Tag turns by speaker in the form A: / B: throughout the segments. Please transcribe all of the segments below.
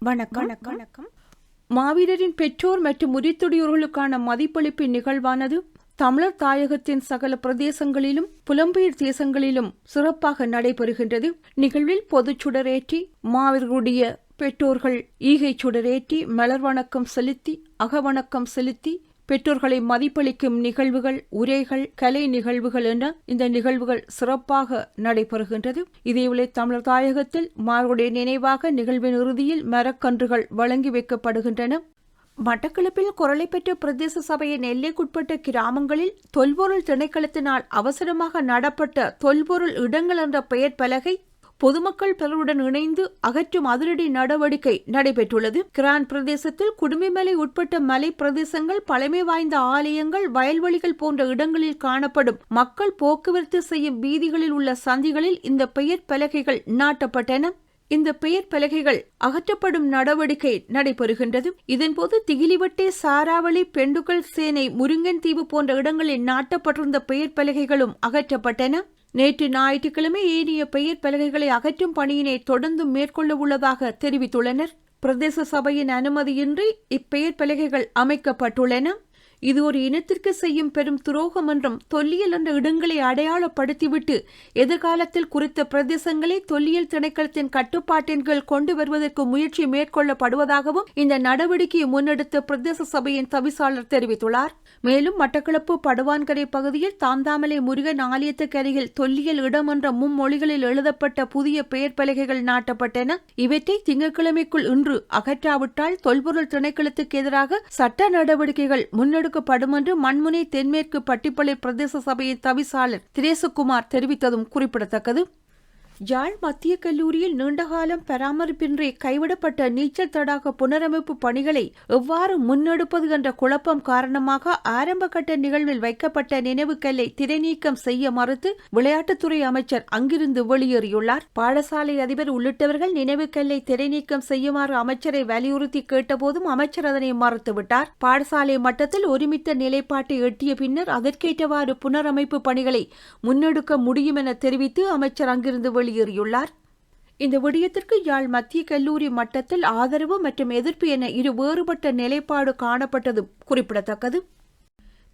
A: வணக்கம். வணக்கம். மாவீரரின் பெற்றோர் மற்றும் உரித்துடையோர்களுக்கான மதிப்பளிப்பு நிகழ்வானது தமிழர் தாயகத்தின் சகல பிரதேசங்களிலும் புலம்பெயர் தேசங்களிலும் சிறப்பாக நடைபெறுகின்றது. நிகழ்வில் பொதுச் சுடரேற்றி மாவீரர்களுடைய பெற்றோர்கள் ஈகை சுடரேற்றி மலர் வணக்கம் செலுத்தி அகவணக்கம் செலுத்தி பெற்றோர்களை மதிப்பளிக்கும் நிகழ்வுகள் உரைகள் கலை நிகழ்வுகள் என இந்த நிகழ்வுகள் சிறப்பாக நடைபெறுகின்றது. இதேவேளை தமிழர் தாயகத்தில் மார்களுடைய நினைவாக நிகழ்வின் இறுதியில் மரக்கன்றுகள் வழங்கி வைக்கப்படுகின்றன. மட்டக்களப்பில் குரலை பெற்ற பிரதேச சபையின் எல்லைக்குட்பட்ட கிராமங்களில் தொல்பொருள் திணைக்களத்தினால் அவசரமாக நடப்பட்ட தொல்பொருள் இடங்கள் என்ற பெயர் பலகை பொதுமக்கள் பலருடன் இணைந்து அகற்றும் அதிரடி நடவடிக்கை நடைபெற்றுள்ளது. கிரான் பிரதேசத்தில் குடும்பமலை உட்பட்ட மலை பிரதேசங்கள் பழமை வாய்ந்த ஆலயங்கள் வயல்வெளிகள் போன்ற இடங்களில் காணப்படும். மக்கள் போக்குவரத்து செய்யும் வீதிகளில் உள்ள சந்திகளில் இந்த பெயர் பலகைகள் நாட்டப்பட்டன. இந்த பெயர் பலகைகள் அகற்றப்படும் நடவடிக்கை நடைபெறுகின்றது. இதன்போது திகிலிவட்டே சாராவளி பெண்டுகள் சேனை முருங்கன் தீவு போன்ற இடங்களில் நாட்டப்பட்டிருந்த பெயர் பலகைகளும் அகற்றப்பட்டன. நேற்று ஞாயிற்றுக்கிழமை ஏனைய பெயர் பலகைகளை அகற்றும் பணியினை தொடர்ந்து மேற்கொள்ள உள்ளதாக தெரிவித்துள்ளனர். பிரதேச சபையின் அனுமதியின்றி இப்பெயர் பலகைகள் அமைக்கப்பட்டுள்ளன. இது ஒரு இனத்திற்கு செய்யும் பெரும் துரோகம் என்றும் தொல்லியல் என்ற இடங்களை அடையாளப்படுத்திவிட்டு எதிர்காலத்தில் குறித்த பிரதேசங்களை தொல்லியல் திணைக்களத்தின் கட்டுப்பாட்டின் கீழ் கொண்டு வருவதற்கு முயற்சி மேற்கொள்ளப்படுவதாகவும் இந்த நடவடிக்கையை முன்னெடுத்த பிரதேச சபையின் தவிசாளர் தெரிவித்துள்ளார். மேலும் மட்டக்களப்பு படுவான்கரை பகுதியில் தாந்தாமலை முருகன் ஆலயத்துக்கு அருகில் தொல்லியல் இடம் என்ற மும்மொழிகளில் எழுதப்பட்ட புதிய பெயர் பலகைகள் நாட்டப்பட்டன. இவற்றை திங்கட்கிழமைக்குள் இன்று அகற்றாவிட்டால் தொல்பொருள் திணைக்களத்துக்கு எதிராக சட்ட நடவடிக்கைகள் முன்னெடுக்கப்படும் என்று மண்முனை தென்மேற்கு பட்டிப்பளை பிரதேச சபையின் தவிசாளர் திரேசுகுமார் தெரிவித்ததும் குறிப்பிடத்தக்கது. யாழ் மத்திய கல்லூரியில் நீண்டகாலம் பராமரிப்பின்றி கைவிடப்பட்ட நீச்சல் தடாக புனரமைப்பு பணிகளை எவ்வாறு முன்னெடுப்பது என்ற குழப்பம் காரணமாக ஆரம்ப கட்ட நிகழ்வில் வைக்கப்பட்ட நினைவு கல்லை திரைநீக்கம் செய்ய மறுத்து விளையாட்டுத்துறை அமைச்சர் அங்கிருந்து வெளியேறியுள்ளார். பாடசாலை அதிபர் உள்ளிட்டவர்கள் நினைவு கல்லை திரைநீக்கம் செய்யுமாறு அமைச்சரை வலியுறுத்தி கேட்டபோதும் அமைச்சர் அதனை மறுத்துவிட்டார். பாடசாலை மட்டத்தில் ஒருமித்த நிலைப்பாட்டை எட்டிய பின்னர் அதற்கேற்றவாறு புனரமைப்பு பணிகளை முன்னெடுக்க முடியும் என தெரிவித்து அமைச்சர் அங்கிருந்து வெளியேறியுள்ளார். இந்த விடயத்திற்கு யாழ் மத்திய கல்லூரி மட்டத்தில் ஆதரவு மற்றும் எதிர்ப்பு என இரு வேறுபட்ட நிலைப்பாடு காணப்பட்டது குறிப்பிடத்தக்கது.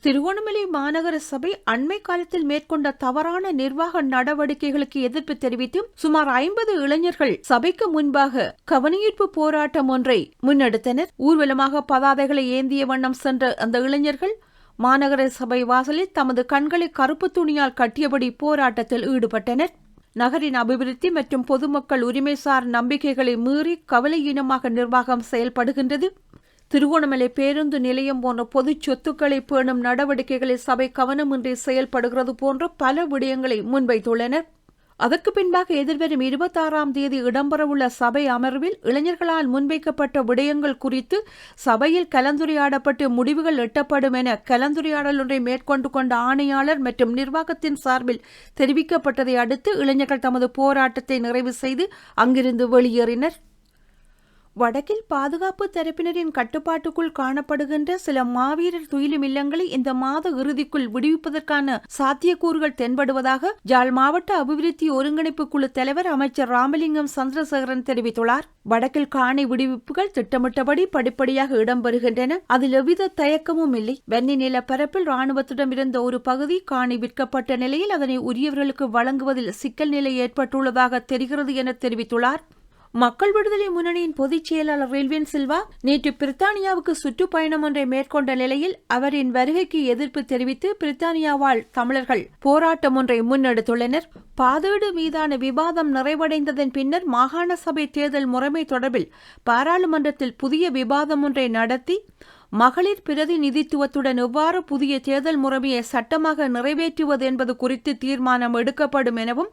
A: திருகோணமலை மாநகர சபை அண்மை காலத்தில் மேற்கொண்ட தவறான நிர்வாக நடவடிக்கைகளுக்கு எதிர்ப்பு தெரிவித்து சுமார் ஐம்பது இளைஞர்கள் சபைக்கு முன்பாக கவனஈர்ப்பு போராட்டம் ஒன்றை முன்னெடுத்தனர். ஊர்வலமாக பதாதைகளை ஏந்திய வண்ணம் சென்ற அந்த இளைஞர்கள் மாநகர சபை வாசலில் தமது கண்களை கருப்பு துணியால் கட்டியபடி போராட்டத்தில் ஈடுபட்டனர். நகரின் அபிவிருத்தி மற்றும் பொதுமக்கள் உரிமைசார் நம்பிக்கைகளை மீறி கவலையீனமாக நிர்வாகம் செயல்படுகின்றது. திருகோணமலை பேருந்து நிலையம் போன்ற பொது சொத்துக்களை பேணும் நடவடிக்கைகளை சபை கவனமின்றி செயல்படுகிறது போன்ற பல விடயங்களை முன்வைத்துள்ளனர். அதற்கு பின்பாக எதிர்வரும் இருபத்தாறாம் தேதி இடம்பெறவுள்ள சபை அமர்வில் இளைஞர்களால் முன்வைக்கப்பட்ட விடயங்கள் குறித்து சபையில் கலந்துரையாடப்பட்டு முடிவுகள் எட்டப்படும் என கலந்துரையாடல் ஒன்றை மேற்கொண்டு கொண்ட ஆணையாளர் மற்றும் நிர்வாகத்தின் சார்பில் தெரிவிக்கப்பட்டதை அடுத்து இளைஞர்கள் தமது போராட்டத்தை நிறைவு செய்து அங்கிருந்து வெளியேறினர். வடக்கில் பாதுகாப்பு தரப்பினரின் கட்டுப்பாட்டுக்குள் காணப்படுகின்ற சில மாவீரர் துயிலும் இல்லங்களை இந்த மாத இறுதிக்குள் விடுவிப்பதற்கான சாத்தியக்கூறுகள் தென்படுவதாக ஜாழ் மாவட்ட அபிவிருத்தி ஒருங்கிணைப்பு குழு தலைவர் அமைச்சர் ராமலிங்கம் சந்திரசேகரன் தெரிவித்துள்ளார். வடக்கில் காணி விடுவிப்புகள் திட்டமிட்டபடி படிப்படியாக இடம்பெறுகின்றன. அதில் எவ்வித தயக்கமும் இல்லை. வெண்ணி நிலப்பரப்பில் ராணுவத்திடம் இருந்த ஒரு பகுதி காணி விற்கப்பட்ட நிலையில் அதனை உரியவர்களுக்கு வழங்குவதில் சிக்கல் நிலை ஏற்பட்டுள்ளதாக தெரிகிறது என தெரிவித்துள்ளார். மக்கள் விடுதலை முன்னணியின் பொதுச் செயலாளர் வில்வின் சில்வா நேற்று பிரித்தானியாவுக்கு சுற்றுப்பயணம் ஒன்றை மேற்கொண்ட நிலையில் அவரின் வருகைக்கு எதிர்ப்பு தெரிவித்து பிரித்தானியாவால் தமிழர்கள் போராட்டம் ஒன்றை முன்னெடுத்துள்ளனர். பாதேடு மீதான விவாதம் நிறைவடைந்ததன் பின்னர் மாகாண சபை தேர்தல் முறைமை தொடர்பில் பாராளுமன்றத்தில் புதிய விவாதம் ஒன்றை நடத்தி மகளிர் பிரதிநிதித்துவத்துடன் எவ்வாறு புதிய தேர்தல் முறைமையை சட்டமாக நிறைவேற்றுவது என்பது குறித்து தீர்மானம் எடுக்கப்படும் எனவும்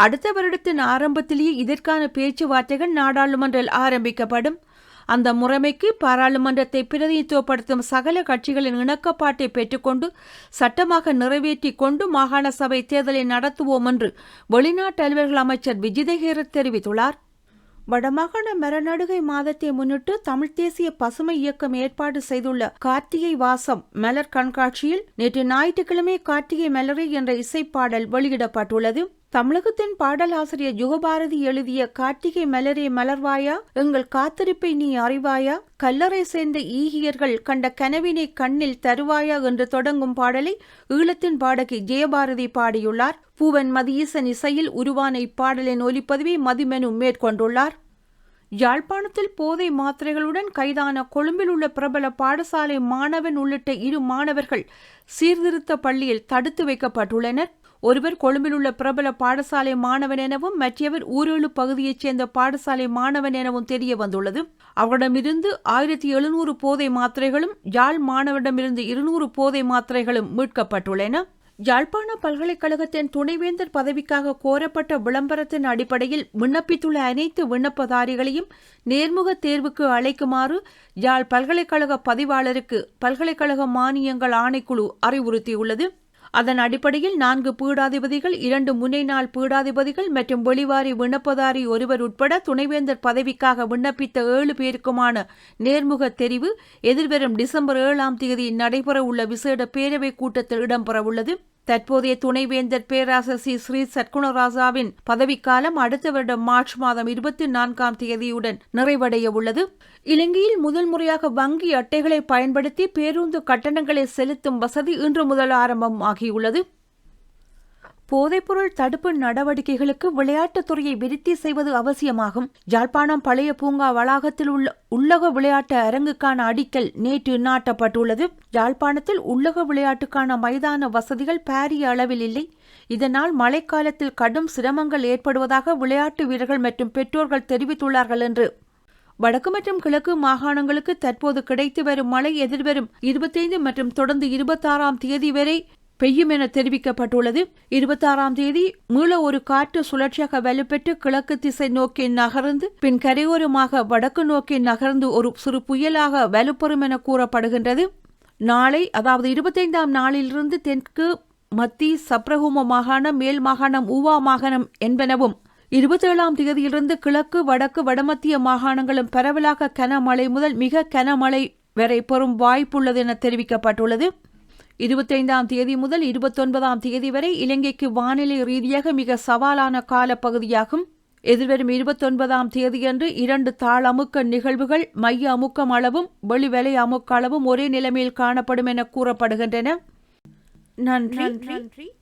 A: அடுத்த வருடத்தின் ஆரம்பத்திலேயே இதற்கான பேச்சுவார்த்தைகள் நாடாளுமன்றில் ஆரம்பிக்கப்படும். அந்த முறைமைக்கு பாராளுமன்றத்தை பிரதிநிதித்துவப்படுத்தும் சகல கட்சிகளின் இணக்கப்பாட்டை பெற்றுக்கொண்டு சட்டமாக நிறைவேற்றிக் கொண்டு மாகாண சபை தேர்தலை நடத்துவோம் என்று வெளிநாட்டு அலுவல்கள் அமைச்சர் விஜிதஹேரத் தெரிவித்துள்ளார். வடமாகாண மரநடுகை மாதத்தை முன்னிட்டு தமிழ்த் தேசிய பசுமை இயக்கம் ஏற்பாடு செய்துள்ள கார்த்திகை வாசம் மலர் கண்காட்சியில் நேற்று ஞாயிற்றுக்கிழமை கார்த்திகை மலரை என்ற இசைப்பாடல் வெளியிடப்பட்டுள்ளது. தமிழகத்தின் பாடலாசிரியர் யுகபாரதி எழுதிய கார்த்திகை மலரே மலர்வாயா எங்கள் காத்திருப்பை நீ அறிவாயா கல்லறை சேர்ந்த ஈகியர்கள் கண்ட கனவினை கண்ணில் தருவாயா என்று தொடங்கும் பாடலை ஈழத்தின் பாடகி ஜெயபாரதி பாடியுள்ளார். பூவன் மதியீசன் இசையில் உருவான இப்பாடலின் ஒலிப்பதிவை மதிமெனு மேற்கொண்டுள்ளார். யாழ்ப்பாணத்தில் போதை மாத்திரைகளுடன் கைதான கொழும்பில் உள்ள பிரபல பாடசாலை மாணவன் உள்ளிட்ட இரு மாணவர்கள் சீர்திருத்த பள்ளியில் தடுத்து வைக்கப்பட்டுள்ளனர். ஒருவர் கொழும்பில் உள்ள பிரபல பாடசாலை மாணவன் எனவும் மற்றவர் ஊரேழு பகுதியைச் சேர்ந்த பாடசாலை மாணவன் எனவும் தெரிய வந்துள்ளது. அவரிடமிருந்து ஆயிரத்தி எழுநூறு போதை மாத்திரைகளும் யாழ் மாணவரிடமிருந்து இருநூறு போதை மாத்திரைகளும் மீட்கப்பட்டுள்ளன. யாழ்ப்பாண பல்கலைக்கழகத்தின் துணைவேந்தர் பதவிக்காக கோரப்பட்ட விளம்பரத்தின் அடிப்படையில் விண்ணப்பித்துள்ள அனைத்து விண்ணப்பதாரிகளையும் நேர்முக தேர்வுக்கு அழைக்குமாறு யாழ் பல்கலைக்கழக பதிவாளருக்கு பல்கலைக்கழக மானியங்கள் ஆணைக்குழு அறிவுறுத்தியுள்ளது. அதன் அடிப்படையில் நான்கு பீடாதிபதிகள் இரண்டு முன்னைநாள் பீடாதிபதிகள் மற்றும் வெளிவாரி விண்ணப்பதாரி ஒருவர் உட்பட துணைவேந்தர் பதவிக்காக விண்ணப்பித்த ஏழு பேருக்குமான நேர்முக தெரிவு எதிர்வரும் டிசம்பர் ஏழாம் தேதி நடைபெறவுள்ள விசேட பேரவைக் கூட்டத்தில் இடம்பெறவுள்ளது. தற்போதைய துணைவேந்தர் பேராசர் சி ஸ்ரீ சட்குணராஜாவின் பதவிக்காலம் அடுத்த வருடம் மார்ச் மாதம் இருபத்தி நான்காம் தேதியுடன் நிறைவடைய உள்ளது. இலங்கையில் முதல் முறையாக வங்கி அட்டைகளை பயன்படுத்தி பேருந்து கட்டணங்களை செலுத்தும் வசதி இன்று முதல் ஆரம்பம் ஆகியுள்ளது. போதைப்பொருள் தடுப்பு நடவடிக்கைகளுக்கு விளையாட்டுத்துறையை விருத்தி செய்வது அவசியமாகும். யாழ்ப்பாணம் பழைய பூங்கா வளாகத்தில் உள்ள உள்ளக விளையாட்டு அரங்குக்கான அடிக்கல் நேற்று நாட்டப்பட்டுள்ளது. யாழ்ப்பாணத்தில் உள்ளக விளையாட்டுக்கான மைதான வசதிகள் பாரிய அளவில் இல்லை. இதனால் மழைக்காலத்தில் கடும் சிரமங்கள் ஏற்படுவதாக விளையாட்டு வீரர்கள் மற்றும் பெற்றோர்கள் தெரிவித்துள்ளார்கள் என்று வடக்கு மற்றும் கிழக்கு மாகாணங்களுக்கு தற்போது கிடைத்து வரும் மழை எதிர்வரும் இருபத்தைந்து மற்றும் தொடர்ந்து இருபத்தாறாம் தேதி வரை பெய்யும் என தெரிவிக்கப்பட்டுள்ளது. இருபத்தாறாம் தேதி மீள ஒரு காற்று சுழற்சியாக வலுப்பெற்று கிழக்கு திசை நோக்கி நகர்ந்து பின் கரையோரமாக வடக்கு நோக்கி நகர்ந்து ஒரு சிறு புயலாக வலுப்பெறும் என கூறப்படுகின்றது. நாளை அதாவது இருபத்தைந்தாம் நாளிலிருந்து தெற்கு மத்தி சப்ரகும மாகாணம் மேல் மாகாணம் ஊவா மாகாணம் என்பனவும் இருபத்தேழாம் தேதியிலிருந்து கிழக்கு வடக்கு வடமத்திய மாகாணங்களும் பரவலாக கனமழை முதல் மிக கனமழை வரை பெறும் வாய்ப்புள்ளது என தெரிவிக்கப்பட்டுள்ளது. இருபத்தைந்தாம் தேதி முதல் இருபத்தொன்பதாம் தேதி வரை இலங்கைக்கு வானிலை ரீதியாக மிக சவாலான காலப்பகுதியாகும். எதிர்வரும் இருபத்தொன்பதாம் தேதியன்று இரண்டு தாழ் அமுக்க நிகழ்வுகள் மைய அமுக்கம் அளவும் வெளிவலை அமுக்க அளவும் ஒரே நிலைமையில் காணப்படும் என கூறப்படுகின்றன. நன்றி.
B: நன்றி.